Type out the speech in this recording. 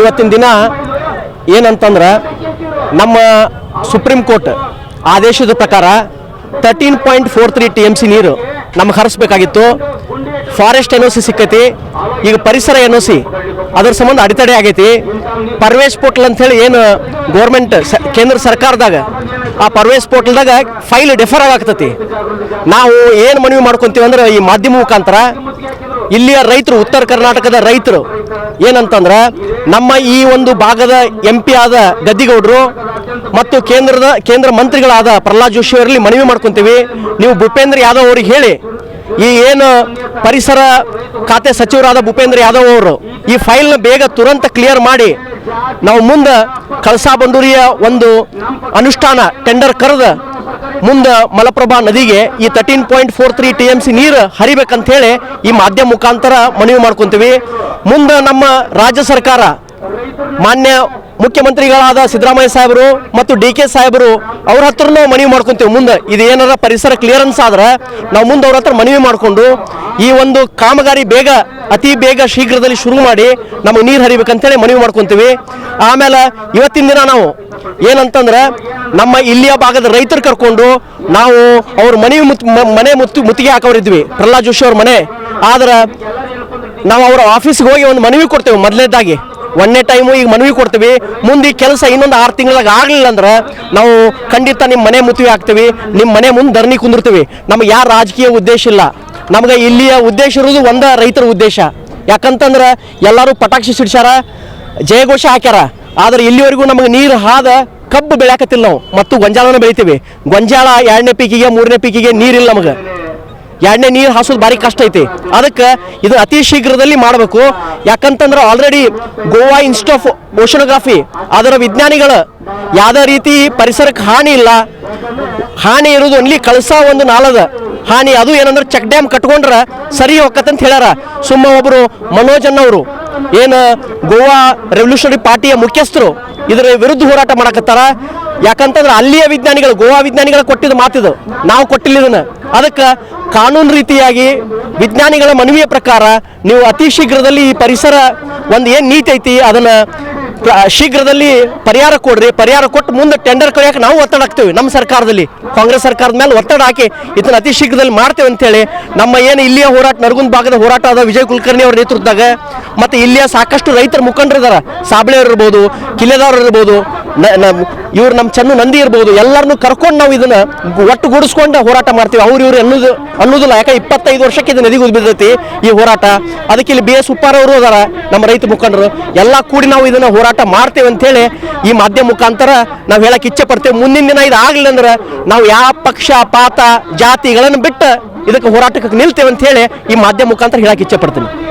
ಇವತ್ತಿನ ದಿನ ಏನಂತಂದ್ರೆ ನಮ್ಮ ಸುಪ್ರೀಂ ಕೋರ್ಟ್ ಆದೇಶದ ಪ್ರಕಾರ thirteen point four three T M C ನೀರು ನಮ್ಗೆ ಹರಿಸ್ಬೇಕಾಗಿತ್ತು. ಫಾರೆಸ್ಟ್ ಎನ್ ಒ ಸಿ ಸಿಕ್ಕೈತಿ. ಈಗ ಪರಿಸರ ಎನ್ ಒ ಸಿ ಅದ್ರ ಸಂಬಂಧ ಅಡೆತಡೆ ಆಗೈತಿ. ಪರ್ವೇಶ್ ಪೋರ್ಟಲ್ ಅಂತ ಹೇಳಿ ಏನು ಸ ಕೇಂದ್ರ ಸರ್ಕಾರದಾಗ ಆ ಪರ್ವೇಶ್ ಪೋರ್ಟಲ್ದಾಗ ಫೈಲ್ ಡೆಫರ್ ಆಗಾಕ್ತತಿ ನಾವು ಏನು ಮನವಿ ಮಾಡ್ಕೊತೀವಿ ಅಂದ್ರೆ ಈ ಮಾಧ್ಯಮ ಮುಖಾಂತರ ಇಲ್ಲಿಯ ರೈತರು, ಉತ್ತರ ಕರ್ನಾಟಕದ ರೈತರು ಏನಂತಂದ್ರೆ, ನಮ್ಮ ಈ ಒಂದು ಭಾಗದ ಎಂ ಪಿ ಆದ ಗದ್ದಿಗೌಡರು ಮತ್ತು ಕೇಂದ್ರದ, ಕೇಂದ್ರ ಮಂತ್ರಿಗಳಾದ ಪ್ರಹ್ಲಾದ್ ಜೋಶಿ ಅವರಲ್ಲಿ ಮನವಿ ಮಾಡ್ಕೊತೀವಿ. ನೀವು ಭೂಪೇಂದ್ರ ಯಾದವ್ ಅವ್ರಿಗೆ ಹೇಳಿ, ಈ ಏನು ಪರಿಸರ ಖಾತೆ ಸಚಿವರಾದ ಭೂಪೇಂದ್ರ ಯಾದವ್ ಅವರು ಈ ಫೈಲ್ನ ಬೇಗ ತುರಂತ ಕ್ಲಿಯರ್ ಮಾಡಿ, ನಾವು ಮುಂದೆ ಕಳಸಾ ಬಂದೂರಿಯ ಒಂದು ಅನುಷ್ಠಾನ ಟೆಂಡರ್ ಕರೆದ ಮುಂದೆ ಮಲಪ್ರಭಾ ನದಿಗೆ ಈ thirteen point four three T M C ನೀರು ಹರಿಬೇಕಂತ ಹೇಳಿ ಈ ಮಾಧ್ಯಮ ಮುಖಾಂತರ ಮನವಿ ಮಾಡ್ಕೊಂತೀವಿ. ಮುಂದೆ ನಮ್ಮ ರಾಜ್ಯ ಸರ್ಕಾರ ಮಾನ್ಯ ಮುಖ್ಯಮಂತ್ರಿಗಳಾದ ಸಿದ್ದರಾಮಯ್ಯ ಸಾಹೇಬರು ಮತ್ತು ಡಿ ಕೆ ಸಾಹೇಬರು ಅವ್ರ ಹತ್ರನೂ ಮನವಿ ಮಾಡ್ಕೊಂತೀವಿ ಮುಂದೆ. ಇದು ಏನಾರ ಪರಿಸರ ಕ್ಲಿಯರೆನ್ಸ್ ಆದ್ರೆ ನಾವು ಮುಂದೆ ಅವ್ರ ಹತ್ರ ಮನವಿ ಮಾಡಿಕೊಂಡು ಈ ಒಂದು ಕಾಮಗಾರಿ ಬೇಗ, ಅತಿ ಬೇಗ ಶೀಘ್ರದಲ್ಲಿ ಶುರು ಮಾಡಿ ನಮಗೆ ನೀರು ಹರಿಬೇಕಂತೇಳಿ ಮನವಿ ಮಾಡ್ಕೊತೀವಿ. ಆಮೇಲೆ ಇವತ್ತಿನ ದಿನ ನಾವು ಏನಂತಂದ್ರೆ ನಮ್ಮ ಇಲ್ಲಿಯ ಭಾಗದ ರೈತರು ಕರ್ಕೊಂಡು ನಾವು ಅವ್ರ ಮನೆ ಮನೆ ಮುತ್ತು ಮುತ್ತಿಗೆ ಹಾಕೋರಿದ್ವಿ ಪ್ರಹ್ಲಾದ್ ಜೋಶಿ ಅವ್ರ ಮನೆ. ಆದ್ರೆ ನಾವು ಅವರ ಆಫೀಸ್ಗೆ ಹೋಗಿ ಒಂದು ಮನವಿ ಕೊಡ್ತೇವೆ ಮೊದಲನೇದಾಗಿ. ಒಂದನೇ ಟೈಮು ಈಗ ಮನವಿ ಕೊಡ್ತೀವಿ. ಮುಂದೆ ಈ ಕೆಲಸ ಇನ್ನೊಂದು ಆರು ತಿಂಗಳಾಗ ಆಗಲಿಲ್ಲ ಅಂದ್ರೆ ನಾವು ಖಂಡಿತ ನಿಮ್ಮ ಮನೆ ಮುತ್ತಿಗೆ ಹಾಕ್ತೀವಿ. ನಿಮ್ಮ ಮನೆ ಮುಂದೆ ಧರಣಿ ಕುಂದಿರ್ತೀವಿ. ನಮಗೆ ಯಾರ ರಾಜಕೀಯ ಉದ್ದೇಶ ಇಲ್ಲ. ನಮಗೆ ಇಲ್ಲಿಯ ಉದ್ದೇಶ ಇರೋದು ಒಂದ ರೈತರ ಉದ್ದೇಶ. ಯಾಕಂತಂದ್ರೆ ಎಲ್ಲರೂ ಪಟಾಕ್ಷಿ ಸಿಡ್ಸ್ಯಾರ, ಜಯಘೋಷ ಹಾಕ್ಯಾರ. ಆದ್ರೆ ಇಲ್ಲಿವರೆಗೂ ನಮಗೆ ನೀರು ಹಾದ ಕಬ್ಬು ಬೆಳ್ಯಾಕತ್ತಿಲ್ಲ ನಾವು. ಮತ್ತು ಗೊಂಜಾಳನ ಬೆಳಿತೀವಿ. ಗೊಂಜಾಳ ಎರಡನೇ ಪೀಕಿಗೆ, ಮೂರನೇ ಪೀಕಿಗೆ ನೀರಿಲ್ಲ ನಮಗೆ. ಎರಡನೇ ನೀರು ಹಾಸೋದು ಭಾರಿ ಕಷ್ಟ ಐತಿ. ಅದಕ್ಕೆ ಇದು ಅತಿ ಶೀಘ್ರದಲ್ಲಿ ಮಾಡಬೇಕು. ಯಾಕಂತಂದ್ರೆ already Goa institute of oceanography ಅದರ ವಿಜ್ಞಾನಿಗಳು ಯಾವುದೇ ರೀತಿ ಪರಿಸರಕ್ಕೆ ಹಾನಿ ಇಲ್ಲ. ಹಾನಿ ಇರೋದು ಒನ್ಲಿ ಕಳಸ ಒಂದು ನಾಲದ ಹಾನಿ. ಅದು ಏನಂದ್ರೆ ಚೆಕ್ ಡ್ಯಾಮ್ ಕಟ್ಕೊಂಡ್ರೆ ಸರಿ ಹೋಗತ್ತಂತ ಹೇಳ್ಯಾರ. ಸುಮ್ಮ ಒಬ್ಬರು ಮನೋಜ್ ಅನ್ನೋರು ಏನು ಗೋವಾ ರೆವಲ್ಯೂಷನರಿ ಪಾರ್ಟಿಯ ಮುಖ್ಯಸ್ಥರು ಇದರ ವಿರುದ್ಧ ಹೋರಾಟ ಮಾಡಕತ್ತಾರ? ಯಾಕಂತಂದ್ರೆ ಅಲ್ಲಿಯ ವಿಜ್ಞಾನಿಗಳು, ಗೋವಾ ವಿಜ್ಞಾನಿಗಳು ಕೊಟ್ಟಿದ್ದು ಮಾತಿದು. ನಾವು ಕೊಟ್ಟಿಲ್ಲ ಇದನ್ನ ಅದಕ್ಕೆ ಕಾನೂನು ರೀತಿಯಾಗಿ ವಿಜ್ಞಾನಿಗಳ ಮನವಿಯ ಪ್ರಕಾರ ನೀವು ಅತಿ ಶೀಘ್ರದಲ್ಲಿ ಈ ಪರಿಸರ ಒಂದು ಏನು ನೀತಿ ಐತಿ, ಅದನ್ನ ಶೀಘ್ರದಲ್ಲಿ ಪರಿಹಾರ ಕೊಡ್ರಿ. ಪರಿಹಾರ ಕೊಟ್ಟು ಮುಂದೆ ಟೆಂಡರ್ ಕರೆಯಕ್ಕೆ ನಾವು ಒತ್ತಡ ಹಾಕ್ತೇವೆ ನಮ್ಮ ಸರ್ಕಾರದಲ್ಲಿ. ಕಾಂಗ್ರೆಸ್ ಸರ್ಕಾರದ ಮೇಲೆ ಒತ್ತಡ ಹಾಕಿ ಇದನ್ನ ಅತಿ ಶೀಘ್ರದಲ್ಲಿ ಮಾಡ್ತೇವೆ ಅಂತೇಳಿ ನಮ್ಮ ಏನು ಇಲ್ಲಿಯ ಹೋರಾಟ, ನರಗುಂದ ಭಾಗದ ಹೋರಾಟ ಆದ ವಿಜಯ್ ಕುಲಕರ್ಣಿ ಅವರ ನೇತೃತ್ವದಾಗ, ಮತ್ತು ಇಲ್ಲಿಯ ಸಾಕಷ್ಟು ರೈತರ ಮುಖಂಡರಿದ್ದಾರೆ ಸಾಬಳೆ ಅವ್ರು ಇರ್ಬೋದು ಕಿಲೆದಾರರು ಇರ್ಬೋದು ಇವ್ರು ನಮ್ಮ ಚೆನ್ನು ನಂದಿ ಇರ್ಬೋದು. ಎಲ್ಲರನ್ನೂ ಕರ್ಕೊಂಡು ನಾವು ಇದನ್ನ ಒಟ್ಟುಗೂಡಿಸ್ಕೊಂಡು ಹೋರಾಟ ಮಾಡ್ತೀವಿ. ಅವ್ರು ಇವ್ರು ಅನ್ನೋದು ಅನ್ನೋದಿಲ್ಲ. ಯಾಕೆ ಇಪ್ಪತ್ತೈದು ವರ್ಷಕ್ಕೆ ಇದು ನದಿಗೆ ಬಿದ್ದೈತಿ ಈ ಹೋರಾಟ. ಅದಕ್ಕೆ ಇಲ್ಲಿ ಬಿ ಎಸ್ ಉಪ್ಪಾರ್ ಅವರು ಅದಾರ, ನಮ್ಮ ರೈತ ಮುಖಂಡರು. ಎಲ್ಲ ಕೂಡಿ ನಾವು ಇದನ್ನ ಹೋರಾಟ ಮಾಡ್ತೇವೆ ಅಂತೇಳಿ ಈ ಮಾಧ್ಯಮ ಮುಖಾಂತರ ನಾವು ಹೇಳಕ್ಕೆ ಇಚ್ಛೆ ಪಡ್ತೇವೆ. ಮುಂದಿನ ದಿನ ಇದು ಆಗಲಿಲ್ಲ ಅಂದ್ರೆ ನಾವು ಯಾವ ಪಕ್ಷ, ಪಾತ ಜಾತಿಗಳನ್ನು ಬಿಟ್ಟು ಇದಕ್ಕೆ ಹೋರಾಟಕ್ಕೆ ನಿಲ್ತೇವೆ ಅಂತ ಹೇಳಿ ಈ ಮಾಧ್ಯಮ ಮುಖಾಂತರ ಹೇಳಕ್ಕೆ ಇಚ್ಛೆ ಪಡ್ತೀನಿ.